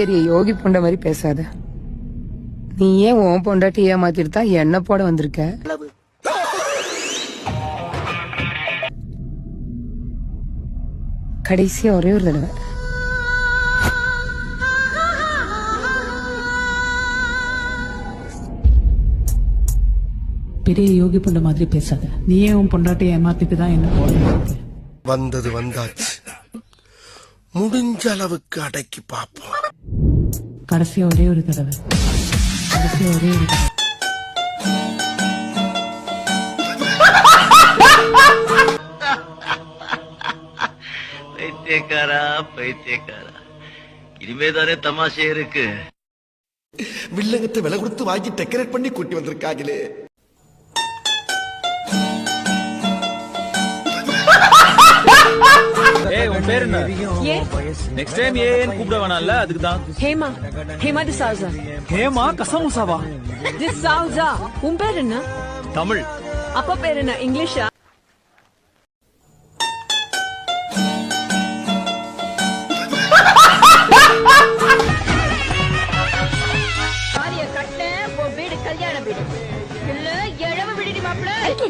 பெரிய யோகி பொண்ட மாதிரி பேசாத. நீ ஏன் உன் பொண்டாட்டி ஏமாத்திட்டு தான் என்ன போட வந்திருக்க? கடைசியா ஒரே ஒரு தடவை. பெரிய யோகி பொண்ட மாதிரி பேசாத. நீயே உன் பொண்டாட்டியை ஏமாத்திட்டு தான் என்ன போடுறது வந்தது வந்தாச்சு. முடிஞ்ச அளவுக்கு அடக்கி பார்ப்போம். கடைசியா ஒரே ஒரு தடவை. கடைசியா ஒரே ஒரு தடவை. பைத்தியக்காரா பைத்தியக்காரா. இனிமேதானே தமாஷே இருக்கு. வில்லங்கத்தை விலை கொடுத்து வாங்கி டெக்கரேட் பண்ணி கூட்டி வந்திருக்காங்களே. பேர் என்ன நெக்ஸ்ட் டைம் ஏன் கூப்பிட வேணாம்ல? அதுக்கு தான். ஹேமா. ஹேமா டிசாவுசா ஹேமா கசமுசாவா டிசாவுசா உன் பேர் என்ன? தமிழ். அப்பா பேர் என்ன? இங்கிலீஷா?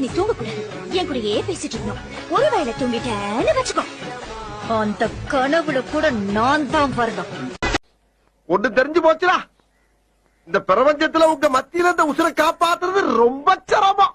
நீ தூங்கக்கூடாது. என் கூடயே பேசிட்டு இருக்கணும். ஒருவேளை தூங்கிட்டேன்னு வச்சுக்கோ. அந்த கனவுல கூட நான் தான் வரணும். ஒண்ணு தெரிஞ்சு போச்சுடா. இந்த பிரபஞ்சத்துல உங்க மத்தியில இந்த உசுரை காப்பாத்துறது ரொம்ப சிரமம்.